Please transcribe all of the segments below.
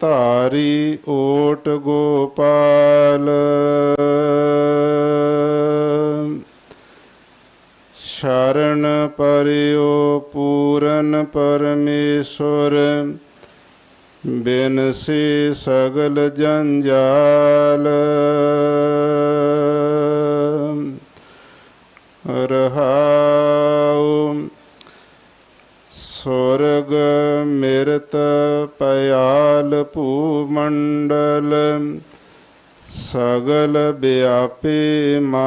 ਧਾਰੀ ਓਟ ਗੋਪਾਲ। ਸ਼ਰਨ ਪਰਿਓ ਪੂਰਨ ਪਰਮੇਸ਼ਵਰ ਬਿਨਸੀ ਸਗਲ ਜੰਜਾਲ। ਰਹਾਉ ਸੁਰਗ ਮਿਰਤ ਪਿਆਲ ਭੂਮੰਡਲ, ਸਗਲ ਵਿਆਪੀ ਮਾਏ।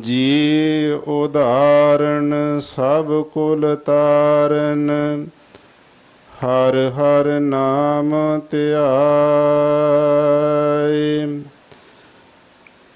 ਜੀ ਉਦਾਹਰਣ ਸਭ ਕੁਲ ਤਾਰਨ, ਹਰ ਹਰ ਨਾਮ ਧਿਆਏ।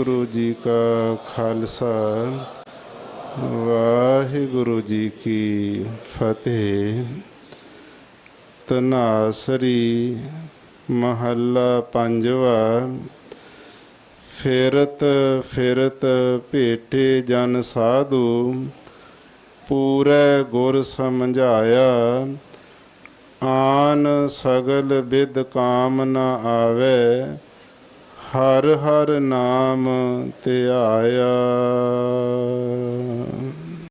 ਵਾਹਿਗੁਰੂ ਜੀ ਕਾ ਖਾਲਸਾ, ਵਾਹਿਗੁਰੂ ਜੀ ਕੀ ਫਤਿਹ। ਤਨਾਸਰੀ ਮਹੱਲਾ ਪੰਜਵਾ, ਫਿਰਤ ਫਿਰਤ ਭੇਟੇ ਜਨ ਸਾਧੂ, ਪੂਰੇ ਗੁਰ ਸਮਝਾਇਆ, ਆਨ ਸਗਲ ਬਿਦ ਕਾਮ ਨ ਆਵੇ। ਹਰ ਹਰ ਨਾਮ ਤੇ ਆਇਆ